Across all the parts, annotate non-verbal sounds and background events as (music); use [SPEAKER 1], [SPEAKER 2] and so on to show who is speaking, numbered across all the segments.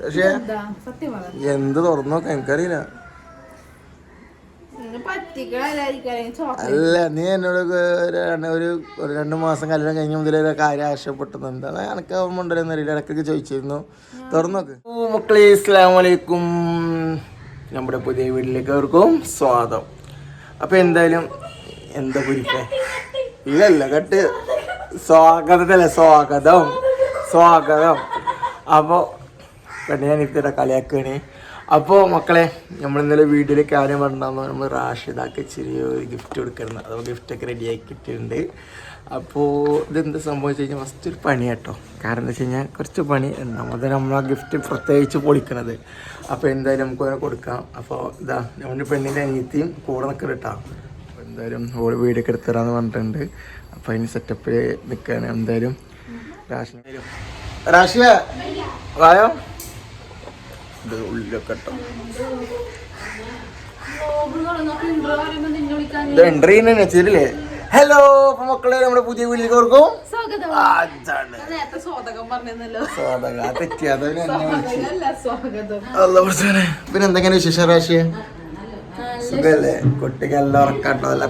[SPEAKER 1] പക്ഷേ
[SPEAKER 2] എന്താ
[SPEAKER 1] തുറന്നു നോക്കാം എനിക്കറിയില്ല അല്ല നീ എന്നോട് ഒരു രണ്ടു ഒരു രണ്ട് മാസം കല്യാണം കഴിഞ്ഞ മുതലേ കാര്യം ആവശ്യപ്പെട്ടത് എന്താണ് എനിക്ക് ഓർമ്മ എന്നറിയില്ല ഇടയ്ക്കൊക്കെ ചോദിച്ചിരുന്നു. തുറന്നു നോക്ക് ഓ മക്കളെ ഇസ്ലാം വലൈക്കും നമ്മുടെ പുതിയ വീട്ടിലേക്ക് അവർക്കും സ്വാഗതം. അപ്പോൾ എന്തായാലും എന്താ കുരിപ്പേ? ഇല്ലല്ല കട്ട്. സ്വാഗതത്തല്ലേ സ്വാഗതം. സ്വാഗതം. അപ്പോൾ ഇത്തിരി കളിയാക്കണേ. അപ്പോൾ മക്കളെ നമ്മൾ ഇന്നലെ വീഡിയോയിൽ കാര്യം പറഞ്ഞാൽ നമ്മൾ റാഷിദാക്ക് ചെറിയൊരു ഗിഫ്റ്റ് കൊടുക്കണം അപ്പോൾ ഗിഫ്റ്റൊക്കെ റെഡി ആക്കിയിട്ടുണ്ട് അപ്പോൾ ഇതെന്ത് സംഭവിച്ചു കഴിഞ്ഞാൽ ഫസ്റ്റ് ഒരു പണി കേട്ടോ. കാരണം എന്താ വെച്ച് കഴിഞ്ഞാൽ കുറച്ച് പണി നമ്മൾ നമ്മൾ ആ ഗിഫ്റ്റ് പ്രത്യേകിച്ച് പൊളിക്കണത്. അപ്പോൾ എന്തായാലും നമുക്ക് അതിനെ കൊടുക്കാം. അപ്പോൾ ഇതാ നമ്മുടെ പെണ്ണിന്റെ അനിയത്തിയും കൂടെ നിൽക്കുന്നത് കേട്ടോ അപ്പോൾ എന്തായാലും ഓൾ വീടൊക്കെ എടുത്തരാന്ന് പറഞ്ഞിട്ടുണ്ട്. അപ്പോൾ അതിന് സെറ്റപ്പിൽ നിൽക്കുകയാണ് എന്തായാലും റാഷിന റാഷിയ വായോ? ഇത് ഉള്ളിലൊക്കെ കേട്ടോ ഇത് എൻട്രി ചെയ്തില്ലേ ഹലോ അപ്പൊ മക്കളെ നമ്മുടെ പുതിയ വീട്ടിലേക്ക് ഓർക്കും അതാണ്. പിന്നെ എന്തൊക്കെയാണ് വിശേഷ രാശിയെ സുഖല്ലേ? കുട്ടിക്ക് എല്ലാം ഉറക്കാട്ടോ. അല്ല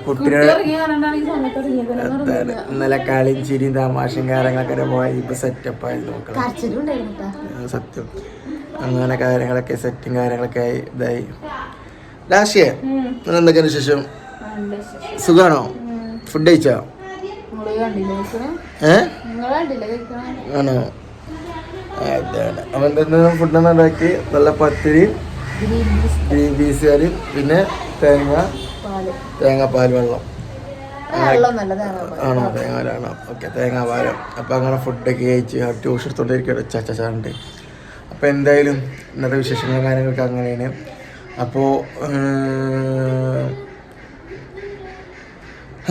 [SPEAKER 1] അതാണ്. ഇന്നലെ കളിയും ചിരിയും തമാശയും കാര്യങ്ങളൊക്കെ പോയി. ഇപ്പൊ സെറ്റപ്പ് ആയിരുന്നു മക്കളെ. സത്യം. അങ്ങനെ കാര്യങ്ങളൊക്കെ സെറ്റും കാര്യങ്ങളൊക്കെ ആയി ഇതായി. രാശിയെ എന്തൊക്കെയാണ് വിശേഷം? സുഖാണോ? ഫുഡ് കഴിച്ചോ? ഏ?
[SPEAKER 2] നിങ്ങൾ
[SPEAKER 1] ആണോ? അതാണ്. അവൻ തന്നെ ഫുഡ് ഉണ്ടാക്കി നല്ല പത്തിരി
[SPEAKER 2] ഗ്രീൻ പീസ്
[SPEAKER 1] കറി പിന്നെ തേങ്ങ തേങ്ങാപ്പാൽ വെള്ളം. ആണോ? തേങ്ങാലാണോ ഓക്കെ തേങ്ങാപാലം അപ്പം അങ്ങനെ ഫുഡൊക്കെ കഴിച്ച് ട്യൂഷൻ എടുത്തോണ്ടിരിക്കുകയാണ് ചച്ചാണ്ട് അപ്പോൾ എന്തായാലും ഇന്നത്തെ വിശേഷങ്ങളും കാര്യങ്ങളൊക്കെ അങ്ങനെയാണ്. അപ്പോൾ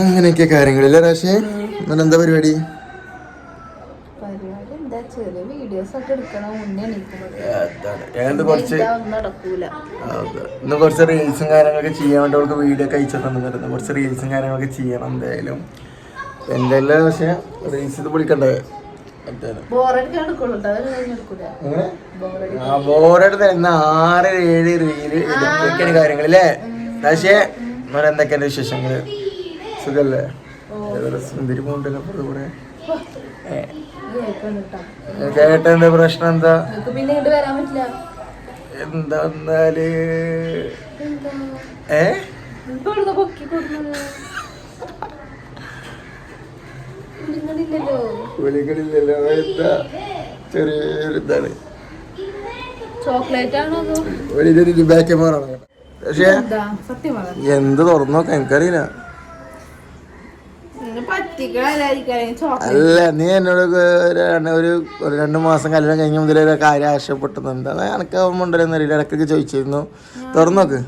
[SPEAKER 1] അങ്ങനെയൊക്കെ കാര്യങ്ങളില്ല രാശേ? എന്നിട്ട് എന്താ പരിപാടി? കുറച്ച്. ഇന്ന് കുറച്ച് റീൽസും കാര്യങ്ങളൊക്കെ ചെയ്യാൻ വേണ്ടി അവൾക്ക് വീഡിയോ ഒക്കെ അയച്ചു തന്നിട്ടുണ്ട് കുറച്ച് റീൽസും കാര്യങ്ങളൊക്കെ ചെയ്യണം എന്തായാലും. എന്തായാലും പക്ഷേ റീൽസ് ഇത് വിളിക്കണ്ടേ അതാണ്
[SPEAKER 2] ബോറടിക്കാൻ എടുക്കുള്ളൂ കേട്ടോ അത് കഴിഞ്ഞെടുക്കൂല
[SPEAKER 1] എങ്ങനെ?
[SPEAKER 2] ബോറടി
[SPEAKER 1] ആ ബോർഡ് തരുന്ന ആറ് ഏഴ് റീൽ ഇതൊക്കെയാണ് കാര്യങ്ങൾ അല്ലേ പക്ഷേ ഇവിടെ എന്തൊക്കെയാണ് വിശേഷങ്ങൾ? സുഖല്ലേ? സുന്ദരി പോണ്ടല്ലോ അപ്പുറത്ത് കൂടെ ഏ,
[SPEAKER 2] കേൾക്കണം കേട്ടോ
[SPEAKER 1] കേട്ട എന്താ? പ്രശ്നം എന്താ?
[SPEAKER 2] എന്നാൽ
[SPEAKER 1] എന്താ ഏ
[SPEAKER 2] കൊടുക്കുന്നത്
[SPEAKER 1] എന്താ ചെറിയൊരു ഇതാണ്. ഒരു ബാക്ക് പക്ഷേ
[SPEAKER 2] എന്താ?
[SPEAKER 1] തുറന്നു നോക്കാം എനിക്കറിയില്ല. അല്ല നീ എന്നോട് ഒരു രണ്ടു മാസം കല്യാണം കഴിഞ്ഞ മുതലേ കാര്യം ആവശ്യപ്പെട്ടത് എന്താണ് എനക്ക് ഓർമ്മ ഉണ്ടല്ലോ അറിയില്ല. ഇടയ്ക്കൊക്കെ ചോദിച്ചിരുന്നു. തുറന്നോക്ക്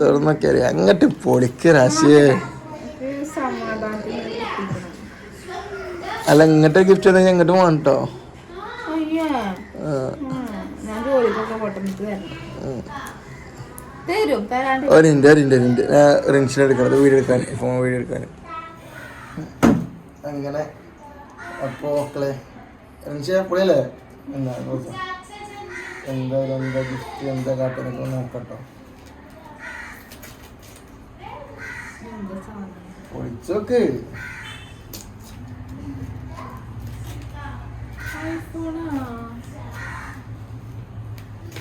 [SPEAKER 1] തുറന്നൊക്കെ തുറന്നു അറിയാം അങ്ങോട്ട് പൊളിക്ക് രാശിയെ. അല്ല ഇങ്ങോട്ട് ഗിഫ്റ്റ് തന്നെ ഇങ്ങോട്ട് പോകണം കേട്ടോ
[SPEAKER 2] അയ്യേ. ഉം. ഞാൻ ജോലിക്കൊക്കെ പൊട്ടന്നിട്ട് തരണം തരും തരാണ്ട്.
[SPEAKER 1] ഒരു ഇന്റെ ഒരു ഇന്റെ ഇന്റെ റിൻസിൽ എടുക്കണത് വീഡിയോ എടുക്കാൻ ഫോൺ വീഡിയോ എടുക്കാൻ അങ്ങനെ അപ്പോൾ മക്കളെ റിൻസി എപ്പോഴല്ലേ എന്താ എന്തായാലും എന്താ ഗിഫ്റ്റ് എന്താ കാട്ടുന്നൊക്കെ നോക്കട്ടോ. പൊളിച്ചോക്ക്
[SPEAKER 2] ഐഫോണാ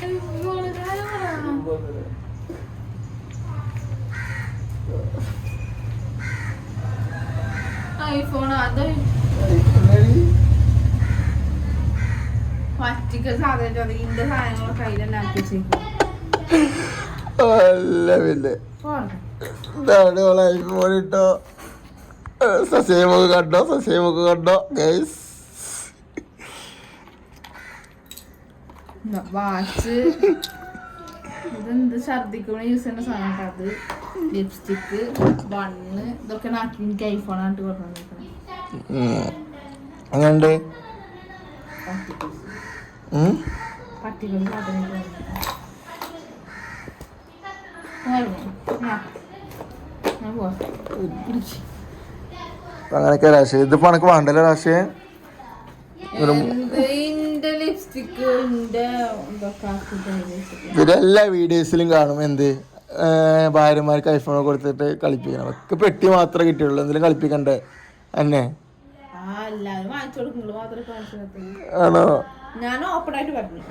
[SPEAKER 2] ഐഫോൺ ഐഫോൺ അത് പറ്റിക്ക സാധനം ഇന്റെ സാധനങ്ങളെ കയ്യിലെല്ലാം ആക്കി വെച്ചേക്കും.
[SPEAKER 1] അല്ല പിന്നെ. ഇതാണ് ഓളെ ഐഫോൺ ഇട്ടോ. കണ്ടോ? സസ്യമൊക്കെ കണ്ടോ? Guys
[SPEAKER 2] watch. ഇതെന്ത് ഛർദിക്കുമ്പോൾ യൂസ് ചെയ്യുന്ന സാധനം അത്. ലിപ്സ്റ്റിക്ക് ബണ്ണ് ഇതൊക്കെ നാക്കി എനിക്ക് ഐഫോൺ ആയിട്ട് കൊണ്ടുവന്നിരിക്കണേ
[SPEAKER 1] അങ്ങനുണ്ട് അങ്ങനെയൊക്കെ രാശി ഇതിപ്പോ എനക്ക് വേണ്ടല്ലോ രാശി എല്ലാ വീഡിയോസിലും കാണും എന്ത്? ഭാര്യമാർക്ക് ഐഫോൺ കൊടുത്തിട്ട് കളിപ്പിക്കണം. ഒക്കെ പെട്ടി മാത്രമേ കിട്ടിയുള്ളൂ. എന്തെങ്കിലും കളിപ്പിക്കണ്ടേ? എന്നെ ആണോ?
[SPEAKER 2] ഞാൻ ഓപ്പൺ ആയിട്ട് പറഞ്ഞു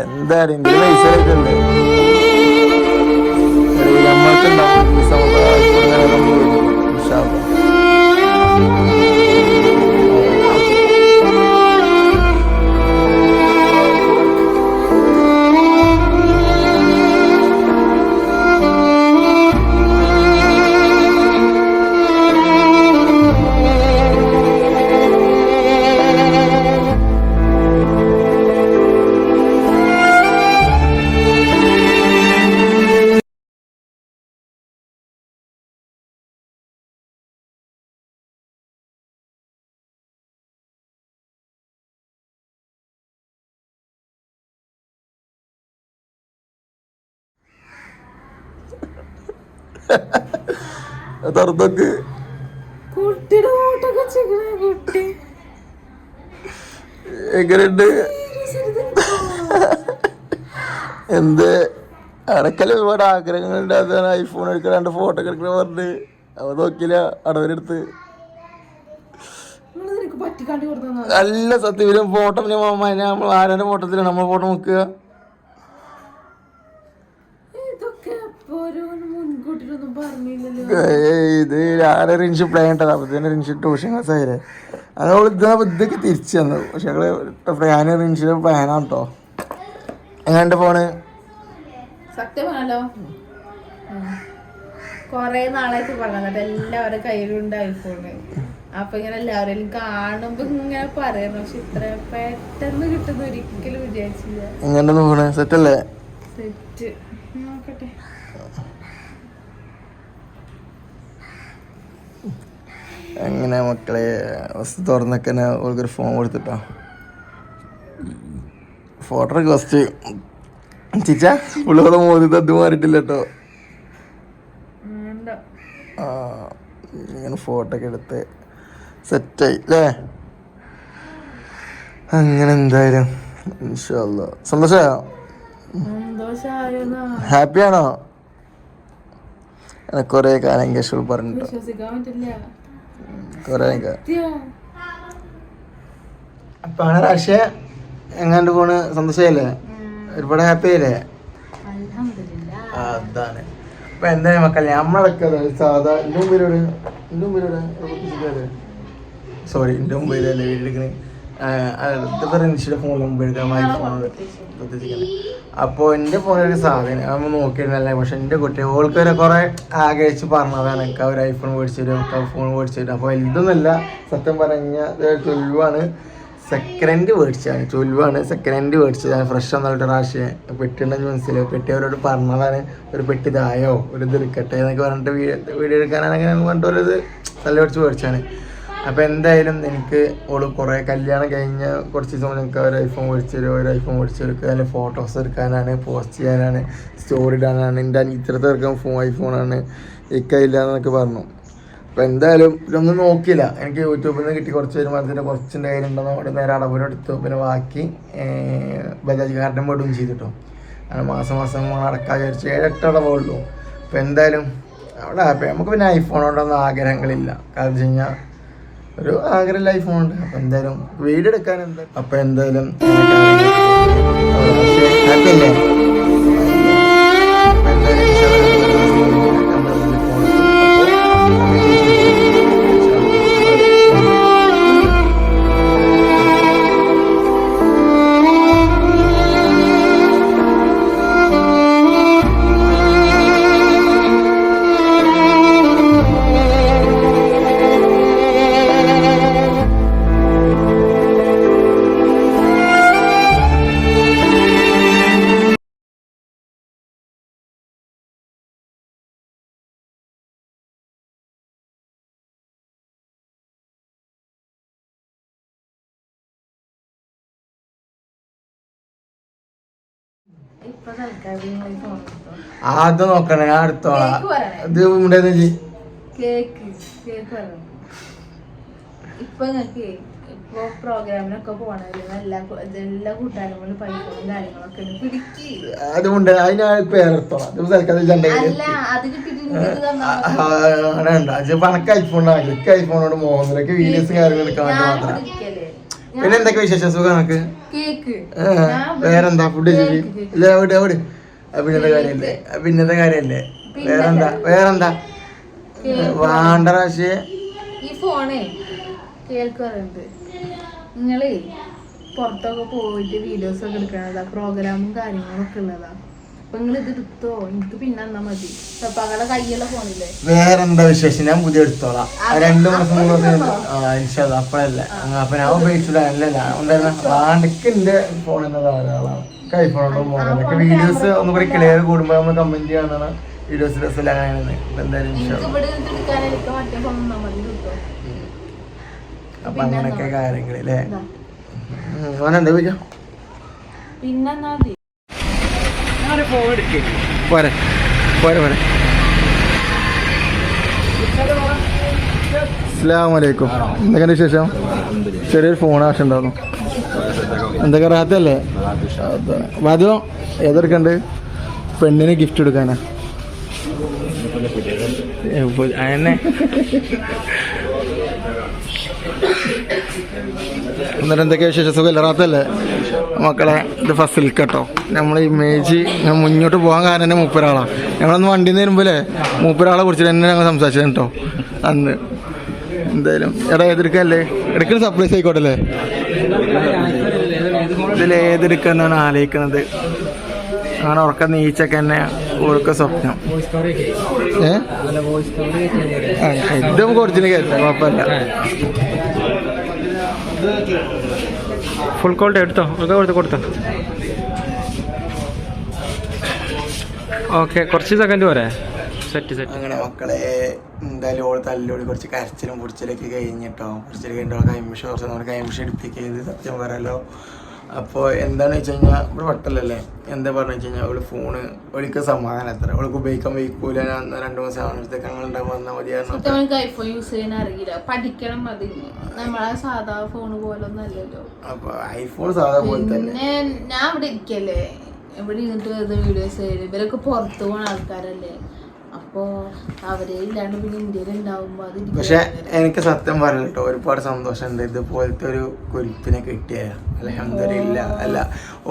[SPEAKER 1] എന്താണ് തുറന്നോക്ക്
[SPEAKER 2] കുട്ടിയുടെ ഫോട്ടോക്കെ വെച്ചേക്കണേ കുട്ടി.
[SPEAKER 1] എങ്ങനെയുണ്ട്? എന്ത്? അടക്കൽ ഒരുപാട് ആഗ്രഹങ്ങളുണ്ട്. അതാണ് ഐഫോൺ എടുക്കണ ഫോട്ടോ എടുക്കണ പറഞ്ഞ് അവ നോക്കില്ല അടവരെടുത്ത് അല്ല സത്യം ഫോട്ടോ നമ്മൾ ആരാന്റെ ഫോട്ടോത്തിലാണ് നമ്മൾ ഫോട്ടോ നോക്കുക ഇത് ആരെ റിൻഷി പ്ലാൻ ഇട്ടത്. അപ്പൊ തന്നെ റിൻഷ് ട്യൂഷൻ ക്ലാസ് ആയില്ലേ. അവൾ ഇതാ ഇതൊക്കെ തിരിച്ചു തന്നു. പക്ഷെ ഞങ്ങൾ ഞാൻ റിൻഷിയുടെ പ്ലാനാണ് കേട്ടോ എങ്ങനെയുണ്ട് ഫോണ്
[SPEAKER 2] സത്യമാണല്ലോ കൊറേ നാളായിട്ട് പറഞ്ഞത് എല്ലാവരുടെ കയ്യിലുണ്ട് ഐഫോണ് അപ്പൊ ഇങ്ങനെ എല്ലാവരും കാണുമ്പോ ഇങ്ങനെ പറയണം. പക്ഷെ ഇത്ര പെട്ടെന്ന് കിട്ടുന്ന ഒരിക്കലും വിചാരിച്ചില്ല.
[SPEAKER 1] എങ്ങാണ്ട് സെറ്റ്
[SPEAKER 2] സെറ്റ് നോക്കട്ടെ.
[SPEAKER 1] എങ്ങനെ മക്കളെ ഫസ്റ്റ് തുറന്നൊക്കെ ഓൾക്കൊരു ഫോൺ കൊടുത്തിട്ടോ. ഫോട്ടോ ഫസ്റ്റ് ചിച്ച പുള്ളിയോടെ മോദി തದ್ದು മാറിയിട്ടില്ല കേട്ടോ ഇങ്ങനെ ഫോട്ടോ ഒക്കെ എടുത്ത് സെറ്റായി അല്ലേ അങ്ങനെ എന്തായാലും ഇൻഷാല്ല സന്തോഷമായോ ഹാപ്പിയാണോ കുറേ കാലം കേശവ് പറഞ്ഞിട്ടോ. അപ്പൊ അങ്ങനെ രാഷ്ട്രീയ എങ്ങാണ്ട് പോണ്? സന്തോഷമായില്ലേ ഒരുപാട് ഹാപ്പി
[SPEAKER 2] അല്ലേ
[SPEAKER 1] അതാണ്. അപ്പൊ എന്താ മക്കളെ നമ്മളൊക്കെ സാധാ എന്റെ മുമ്പിലൂടെ എന്റെ മുമ്പിലൂടെ സോറി എന്റെ മുമ്പിലല്ലേ വീട്ടിലെടുക്കണേ റിൻഷിയുടെ ഫോണിൽ മുമ്പ് എടുക്കാൻ അപ്പോൾ എന്റെ ഫോണിൽ ഒരു സാധനം നമ്മൾ നോക്കിയിരുന്നല്ലേ? പക്ഷെ എന്റെ കുട്ടി ഓൾക്ക് വരെ കുറേ ആഗ്രഹിച്ച് പറഞ്ഞതാണ് എനിക്ക് ഒരു ഐഫോൺ മേടിച്ചു തരും ഫോൺ മേടിച്ചു തരും. അപ്പോൾ ഇതൊന്നുമല്ല സത്യം പറഞ്ഞാൽ ചൊല്ലുവാണ്. സെക്കൻഡ് ഹാൻഡ് മേടിച്ചതാണ് ചൊല്ലുവാണ്. സെക്കൻഡ് ഹാൻഡ് മേടിച്ചതാണ് ഫ്രഷ് ഒന്നായിട്ട് പ്രാവശ്യം പെട്ടിണ്ടെന്ന് മനസ്സിലായി പെട്ടി അവരോട് പറഞ്ഞതാണ് ഒരു പെട്ടി ഇതായോ? ഒരു ഇത് എടുക്കട്ടെ എന്നൊക്കെ പറഞ്ഞിട്ട് വീഡിയോ എടുക്കാനാണെങ്കിൽ അങ്ങനെ പറഞ്ഞിട്ട് ഒരു ഇത് നല്ല മേടിച്ച് മേടിച്ചാണ് അപ്പോൾ എന്തായാലും എനിക്ക് ഓൾ കുറേ കല്യാണം കഴിഞ്ഞ കുറച്ച് ദിവസം എനിക്ക് ഒരു ഐഫോൺ മേടിച്ചു തരും ഒരു ഐഫോൺ മേടിച്ചു കൊടുക്കുക അതിൽ ഫോട്ടോസ് എടുക്കാനാണ് പോസ്റ്റ് ചെയ്യാനാണ് സ്റ്റോറി ഇടാനാണ് എന്റെ അനിയത്തിരത്തെ എടുക്കാൻ ഫോൺ ഐഫോണാണ് ഇക്കയില്ല എന്നൊക്കെ പറഞ്ഞു. അപ്പോൾ എന്തായാലും ഇതൊന്നും നോക്കിയില്ല. എനിക്ക് യൂട്യൂബിൽ നിന്ന് കിട്ടി കുറച്ച് വരുമാനത്തിന്റെ കുറച്ചിന്റെ കയ്യിലുണ്ടെന്ന് അവിടെ നേരെ അടവിന് എടുത്തു. പിന്നെ ബാക്കി ബജാജ് കാർഡും വിടുകയും ചെയ്തിട്ടോ. അങ്ങനെ മാസം മാസം അടക്കാൻ വിചാരിച്ച് ഏഴെട്ട് അടവുള്ളൂ അപ്പോൾ എന്തായാലും അവിടെ നമുക്ക് പിന്നെ ഐഫോൺ ആഗ്രഹങ്ങളില്ല. കാരണം വെച്ച് കഴിഞ്ഞാൽ ഒരു ആഗ്രഹ ലൈഫ് ഉണ്ട്. അപ്പോൾ എന്തായാലും വീടെടുക്കാൻ എടുക്കാൻ എന്താ അപ്പോൾ എന്തായാലും ഹാപ്പി അല്ലേ? ആദ്യം നോക്കണേ ഞാൻ അടുത്തോളാം. ഇത് ഉണ്ടായിരുന്നു ചേച്ചി
[SPEAKER 2] കേക്ക് കേക്ക് ഇപ്പൊ നിങ്ങക്ക് ഇപ്പൊ പ്രോഗ്രാമിനൊക്കെ പോണല്ലേ എല്ലാ എല്ലാ കൂട്ടുകാരും കാര്യങ്ങളൊക്കെ പിടിക്ക്
[SPEAKER 1] അതുകൊണ്ട് അതിനാണ് പേരെടുത്തോളാം അത്
[SPEAKER 2] അത്
[SPEAKER 1] അത് പണക്ക് ഐഫോൺ ഐഫോണോട് മൂന്നരക്ക് വീഡിയോസ് കാര്യങ്ങൾ എടുക്കാൻ വേണ്ടി മാത്രം. പിന്നെ എന്തൊക്കെ വിശേഷം? സുഖം നമുക്ക് വേറെന്താ ഫുഡ് ഇല്ല എവിടെ എവിടെ? പിന്നത്തെ കാര്യല്ലേ. പിന്നത്തെ കാര്യല്ലേ. വേറെന്താ? വേറെന്താ? വേണ്ട പക്ഷേ
[SPEAKER 2] ഈ ഫോണേ നിങ്ങളേ പുറത്തൊക്കെ പോയിട്ട് വീഡിയോസ് ഒക്കെ എടുക്കണതാ പ്രോഗ്രാമും കാര്യങ്ങളൊക്കെ ഉള്ളതാ.
[SPEAKER 1] വേറെന്താ വിശേഷം? ഞാൻ പുതിയ എടുത്തോളാം. രണ്ടു മാസം മൂന്ന് മാസം ഇൻഷാല്ല അപ്പഴല്ല. അപ്പൊ ഞാൻ ഉപയോഗിച്ചില്ല. അല്ലല്ല ഉണ്ടായിരുന്ന വാണ്ടക്ക് എന്റെ എന്ന ധാരാളമാണ് ഐഫോണോട് മോഡലൊക്കെ വീഡിയോസ് ഒന്നും കൂടി ക്ലിയർ കൂടുമ്പോ നമ്മൾ കമന്റ് ചെയ്യാന്നാണ് വീഡിയോസ് അപ്പൊ അങ്ങനെ കാര്യങ്ങളില്ലേ എന്തായാലും
[SPEAKER 2] എടുക്കാനായിരിക്കും മറ്റേ
[SPEAKER 1] പോരെ. പോരെ പോരെ. അസ്സാം വലൈക്കും എന്തൊക്കെയാണ് വിശേഷം? ചെറിയൊരു ഫോൺ ആവശ്യം ഉണ്ടായിരുന്നു. എന്തൊക്കെ റാത്തല്ലേ വധു ഏതെടുക്കണ്ട് പെണ്ണിന് ഗിഫ്റ്റ് കൊടുക്കാനാ. അതന്നെ. എന്നിട്ട് എന്തൊക്കെയാ വിശേഷം? സുഖമല്ല റാത്തല്ലേ മക്കളെ ഇത് ഫസിൽ കേട്ടോ. നമ്മൾ ഇമേജ് ഞാൻ മുന്നോട്ട് പോകാൻ കാരണം തന്നെ മൂപ്പരാളാണ് ഞങ്ങളൊന്ന് വണ്ടി നിന്ന് വരുമ്പോഴേ മൂപ്പരാളെ കുറിച്ച് തന്നെ ഞങ്ങൾ സംസാരിച്ചത് കേട്ടോ. അന്ന്. എന്തായാലും എടാ ഏതെടുക്കല്ലേ? എടുക്കുന്ന സർപ്രൈസ് ആയിക്കോട്ടെ അല്ലേ? ഇതിൽ ഏതെടുക്കാന്നാണ് ആലോചിക്കുന്നത്. അങ്ങനെ ഉറക്ക നീച്ചൊക്കെ തന്നെ ഓർക്ക സ്വപ്നം. ഏ? ആ, ഇത് ഒറിജിനൽ കയറ്റാം കുഴപ്പമില്ല.
[SPEAKER 3] ഫുൾ കോൾഡ് എടുത്തോ? ഒക്കെ കൊടുത്ത് കൊടുത്തോ. ഓക്കെ കുറച്ച് സെക്കൻഡ് പോരെ. സെറ്റ് സെറ്റ്
[SPEAKER 1] അങ്ങനെ മക്കളെ എന്തായാലും ഓൾ തല്ലോടി കുറച്ച് കരച്ചിലും പൊടിച്ചിലൊക്കെ കഴിഞ്ഞിട്ടോ. പൊടിച്ചിൽ കഴിഞ്ഞിട്ടോ കൈമിഷ കുറച്ച് നമ്മൾ കൈമിഷ എടുപ്പിക്കരുത്. സത്യം പറയാലോ അപ്പോൾ എന്താണെന്ന് വെച്ച് കഴിഞ്ഞാൽ ഇവിടെ വട്ടല്ലല്ലേ? എന്താ പറഞ്ഞു വെച്ച് കഴിഞ്ഞാൽ അവൾ ഫോണ് അവൾക്ക് സമാധാനം എത്ര അവൾക്ക് ഉപയോഗിക്കാൻ വയ്ക്കൂല രണ്ടു മാസം ആവുന്നത്തേക്ക് അങ്ങനെ ഉണ്ടാകുമ്പോൾ വന്നാൽ
[SPEAKER 2] മതി ഐഫോൺ യൂസ് ചെയ്യാൻ അറിയില്ല. പഠിക്കണം മതി നമ്മളെ സാധാ ഫോൺ പോലൊന്നും അല്ലല്ലോ.
[SPEAKER 1] അപ്പോൾ ഐഫോൺ സാധാ പോലെ തന്നെ.
[SPEAKER 2] ഞാൻ ഇവിടെ ഇരിക്കല്ലേ? ഇവിടെ ഇരുന്നിട്ട് വീഡിയോസ് ഇവരൊക്കെ പുറത്തു പോണ ആൾക്കാരല്ലേ? പിന്നെ ഇന്ത്യയിൽ
[SPEAKER 1] പക്ഷെ എനിക്ക് സത്യം പറഞ്ഞു കേട്ടോ. ഒരുപാട് സന്തോഷമുണ്ട്. ഇതുപോലത്തെ ഒരു കുരിപ്പിനെ കിട്ടിയ. അലഹമില്ല അല്ല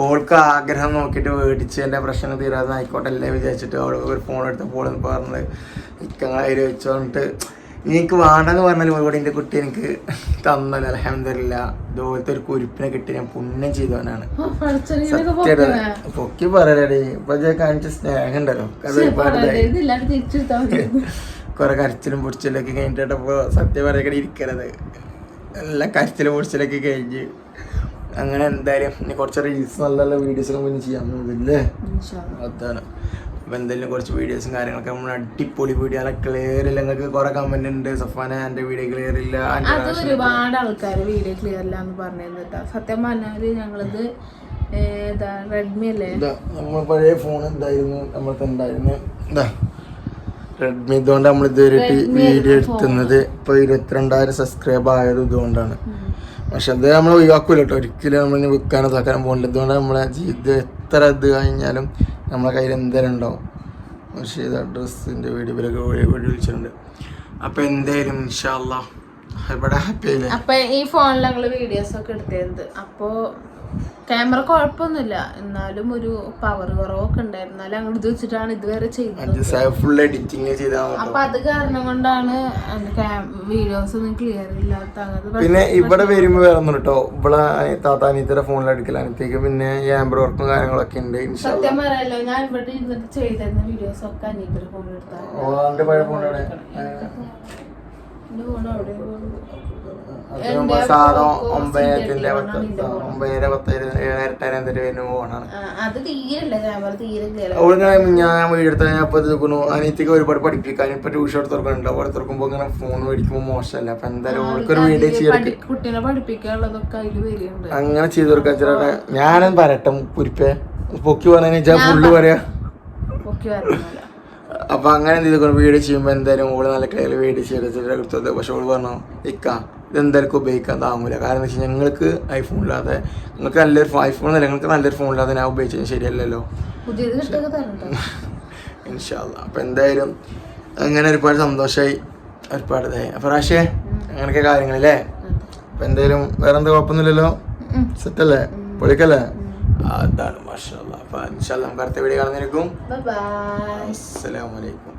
[SPEAKER 1] ഓൾക്ക് ആഗ്രഹം നോക്കിയിട്ട് മേടിച്ചതിന്റെ പ്രശ്നം തീരാതെ ആയിക്കോട്ടെ അല്ലേ വിചാരിച്ചിട്ട് അവൾ ഒരു ഫോൺ എടുത്തപ്പോൾ പറഞ്ഞത് ഇക്കങ്ങൾ അതിൽ വെച്ചോണ്ടിട്ട് എനിക്ക് വേണ്ടെന്ന് പറഞ്ഞാൽ ഒരുപാട് എന്റെ കുട്ടി എനിക്ക് തന്നല്ല. അലഹമില്ല ഇതുപോലത്തെ ഒരു കുരിപ്പിനെ കിട്ടി. ഞാൻ പുണ്യം ചെയ്തവനാണ്. പൊക്കി പറയലടി. ഇപ്പൊ കാണിച്ച സ്നേഹം ഉണ്ടല്ലോ അത് കുറെ കരച്ചിലും പൊടിച്ചിലൊക്കെ കഴിഞ്ഞിട്ടപ്പോ സത്യം പറയാൻ ഇരിക്കണത്. എല്ലാം കരച്ചിലും പൊടിച്ചിലൊക്കെ കഴിഞ്ഞ്. അങ്ങനെ എന്തായാലും കുറച്ച് റീൽസ് നല്ല നല്ല വീഡിയോസ് ഒക്കെ മുന്നേ ചെയ്യാൻ. അതാണ്. അപ്പൊ എന്തെങ്കിലും കുറച്ച് വീഡിയോസും കാര്യങ്ങളൊക്കെ നമ്മൾ അടിപൊളി വീഡിയോ അല്ല ക്ലിയർ ഇല്ല. നിങ്ങൾക്ക് കുറെ കമന്റ് ഉണ്ട്. സഫാന എന്റെ വീഡിയോ ക്ലിയർ ഇല്ല.
[SPEAKER 2] അത് ഒരുപാട് ആൾക്കാർ വീഡിയോ ക്ലിയർ ഇല്ല എന്ന് പറഞ്ഞിരുന്നു കേട്ടോ. സത്യം പറഞ്ഞാൽ ഞങ്ങളത് റെഡ്മി അല്ലേ?
[SPEAKER 1] നമ്മൾ പഴയ ഫോൺ എന്തായിരുന്നു? നമ്മൾക്ക് ഉണ്ടായിരുന്നു ഇതാ റെഡ്മി ഇതുകൊണ്ട് നമ്മൾ ഇതുവരെ വീഡിയോ എടുത്തുന്നത് ഇപ്പൊ ഇരുപത്തിരണ്ടായിരം സബ്സ്ക്രൈബ് ആയത് ഇതുകൊണ്ടാണ്. പക്ഷെ അത് നമ്മൾ ഒഴിവാക്കൂല കേട്ടോ. ഒരിക്കലും നമ്മൾ ഇനി വിൽക്കാനോ തക്കാനോ പോകില്ല ഇതുകൊണ്ട് നമ്മളെ ജീവിതം എത്ര ഇത് കഴിഞ്ഞാലും നമ്മളെ കയ്യിൽ എന്തേലും ഉണ്ടാവും. പക്ഷേ ഇത് അഡ്രസ്സിന്റെ വീഡിയോ ഇവരൊക്കെ വഴി വിളിച്ചിട്ടുണ്ട്. അപ്പോൾ എന്തായാലും ഇൻഷാല്ലാ ഇവിടെ ഹാപ്പി ആയില്ലേ
[SPEAKER 2] അപ്പൊ ഈ ഫോണിൽ ഞങ്ങൾ വീഡിയോസ് ഒക്കെ എടുത്തിരുന്നത്. അപ്പോ ക്യാമറ കുഴപ്പമൊന്നുമില്ല എന്നാലും ഒരു പവർ കുറവൊക്കെ ഉണ്ടായിരുന്നു. എന്നാലും അങ്ങോട്ട് ഇത് വെച്ചിട്ടാണ് ഇതുവരെ ചെയ്തത്.
[SPEAKER 1] ചെയ്താൽ
[SPEAKER 2] അപ്പൊ അത് കാരണം കൊണ്ടാണ് വീഡിയോസ് ഒന്നും ക്ലിയർ ഇല്ലാത്ത
[SPEAKER 1] പിന്നെ ഇവിടെ വരുമ്പോ വേറെ ഒന്നും കേട്ടോ ഇവിടെ താത്താനീത്തര ഫോണിൽ എടുക്കലാനത്തേക്ക് പിന്നെ ക്യാമറ വർക്കും കാര്യങ്ങളൊക്കെ ഉണ്ട്
[SPEAKER 2] സത്യം പറയാലോ ഞാൻ ഇവിടെ ഇരുന്നിട്ട് ചെയ്തിരുന്ന വീഡിയോസ് ഒക്കെ അനിയത്തിന്റെ ഫോണിൽ
[SPEAKER 1] സാധാ ഞാൻ വീടെടുത്ത ഞാൻ ഇപ്പൊ അനിയത്തിക്ക് ഒരുപാട് പഠിപ്പിക്കാൻ ഇപ്പൊ ട്യൂഷൻ എടുത്തോർക്കുന്നുണ്ട് അവിടെ തുറക്കുമ്പോ ഇങ്ങനെ ഫോൺ മേടിക്കുമ്പോ മോശമല്ല. അപ്പൊ എന്തായാലും വീഡിയോ അങ്ങനെ ചെയ്തു കൊടുക്കാൻ ചേട്ടാ ഞാനും പറയട്ടെ പുരിപ്പേ പൊക്കി പറഞ്ഞാൽ ഫുള്ള് പറയാ.
[SPEAKER 2] പൊക്കി വരുന്നില്ല
[SPEAKER 1] അപ്പൊ അങ്ങനെ എന്ത് ചെയ്തു വീഡിയോ ചെയ്യുമ്പോ എന്തായാലും ഓൾ നല്ല ക്ലിയർ വീഡിയോ ചെയ്ത് പക്ഷെ ഓൾ പറഞ്ഞു ഇക്ക ഇതെന്തായാലും ഉപയോഗിക്കാൻ താങ്ങൂല. കാരണം എന്താ വെച്ചാൽ ഞങ്ങൾക്ക് ഐഫോൺ ഇല്ലാതെ നിങ്ങൾക്ക് നല്ലൊരു ഐഫോൺ അല്ല നിങ്ങൾക്ക് നല്ലൊരു ഫോൺ ഇല്ലാതെ ഞാൻ ഉപയോഗിച്ചത് ശരിയല്ലല്ലോ. (laughs) ഇൻഷാല്ല അപ്പോൾ എന്തായാലും അങ്ങനെ ഒരുപാട് സന്തോഷമായി ഒരുപാട് ഇതായി അപ്പൊ റാഷേ അങ്ങനെയൊക്കെ കാര്യങ്ങളല്ലേ അപ്പം എന്തായാലും വേറെ എന്താ കുഴപ്പമൊന്നുമില്ലല്ലോ സെറ്റല്ലേ? പൊളിക്കല്ലേ? അതാണ് മാഷാ അപ്പം നമുക്ക് അടുത്ത വീഡിയോ കാണുന്നതിനും അസ്സലാമലൈക്കും